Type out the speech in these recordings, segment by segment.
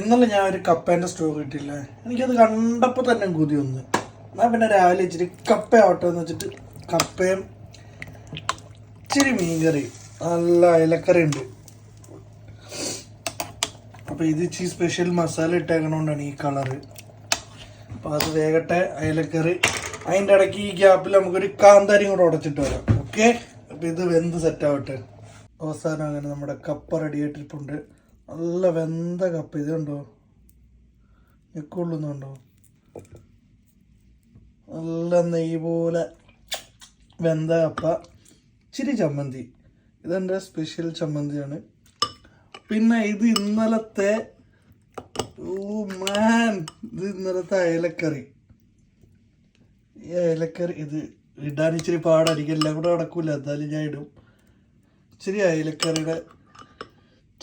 ഇന്നലെ ഞാൻ ഒരു കപ്പേന്റെ സ്റ്റോർ കിട്ടിയില്ലേ? എനിക്കത് കണ്ടപ്പോൾ തന്നെ കൊതി വന്നു. ഞാൻ പിന്നെ രാവിലെ ഇച്ചിരി കപ്പ ആവട്ടെ എന്ന് വെച്ചിട്ട് കപ്പയും ഇച്ചിരി മീൻകറി നല്ല ഇലക്കറി ഉണ്ട്. അപ്പോൾ ഇത് ഇച്ചിരി സ്പെഷ്യൽ മസാല ഇട്ടേക്കണോണ്ടാണ് ഈ കളർ അപ്പോൾ അത് വേഗട്ടെ അയലക്കറി. അതിന്റെ ഇടയ്ക്ക് ഈ ഗ്യാപ്പിൽ നമുക്കൊരു കാന്താരിയും കൂടെ ഉടച്ചിട്ട് വരാം. ഓക്കെ അപ്പോൾ ഇത് വെന്ത് സെറ്റ് ആവട്ടെ. അവസാനം അങ്ങനെ നമ്മുടെ കപ്പ റെഡി ആയിട്ടിരിപ്പുണ്ട്. നല്ല വെന്ത കപ്പ. ഇത് കണ്ടോ? ഞെക്കൊള്ളുന്നുണ്ടോ നല്ല നെയ്യ് പോലെ വെന്ത കപ്പ. ഇച്ചിരി ചമ്മന്തി. ഇതെന്റെ സ്പെഷ്യൽ ചമ്മന്തിയാണ്. പിന്നെ ഇത് ഇന്നലത്തെ ഓ മാൻ ഇത് ഇന്നലത്തെ അയലക്കറി. ഈ അയലക്കറി ഇത് ഇടാൻ ഇച്ചിരി പാടായിരിക്കും. എല്ലാം കൂടെ നടക്കൂല. എന്തായാലും ഞാൻ ഇടും. ഇച്ചിരി അയലക്കറിയുടെ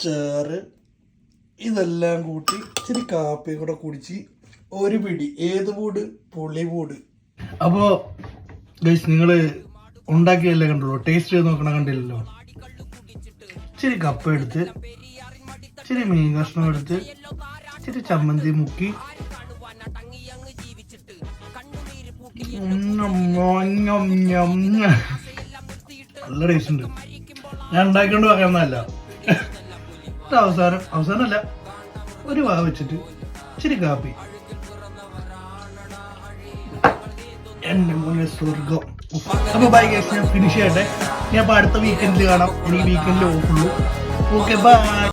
ചേറ് ഇതെല്ലാം കൂട്ടി ഇച്ചിരി കാപ്പി കൂടെ കുടിച്ച് ഒരു പിടി. ഏത് പൂട്? പുളി പൂട്. അപ്പോൾ ഗൈസ് നിങ്ങൾ ഉണ്ടാക്കിയല്ലേ കണ്ടുള്ളൂ ടേസ്റ്റ് ചെയ്ത് നോക്കണ കണ്ടില്ലല്ലോ? ഇച്ചിരി കപ്പ എടുത്ത് ഇച്ചിരി മീൻ കഷ്ണം എടുത്ത് ഇച്ചിരി ചമ്മന്തി മുക്കി. നല്ല ടേസ്റ്റ് ഉണ്ട്. ഞാൻ ഉണ്ടാക്കിക്കൊണ്ട് പറയുന്നതല്ല ഇത് അവസാനം അവസാനമല്ല ഒരു വാ വെച്ചിട്ട് ഇച്ചിരി കാപ്പി. എന്റെ മോനെ സ്വർഗം അപ്പൊ ബൈ ഗൈസ് ഞാൻ ഫിനിഷ് ചെയ്യട്ടെ. ഞാൻ അപ്പൊ അടുത്ത വീക്കെൻഡിൽ കാണാം. എനിക്ക് വീക്കെൻഡിൽ ഓഫുള്ളൂ. Okay bye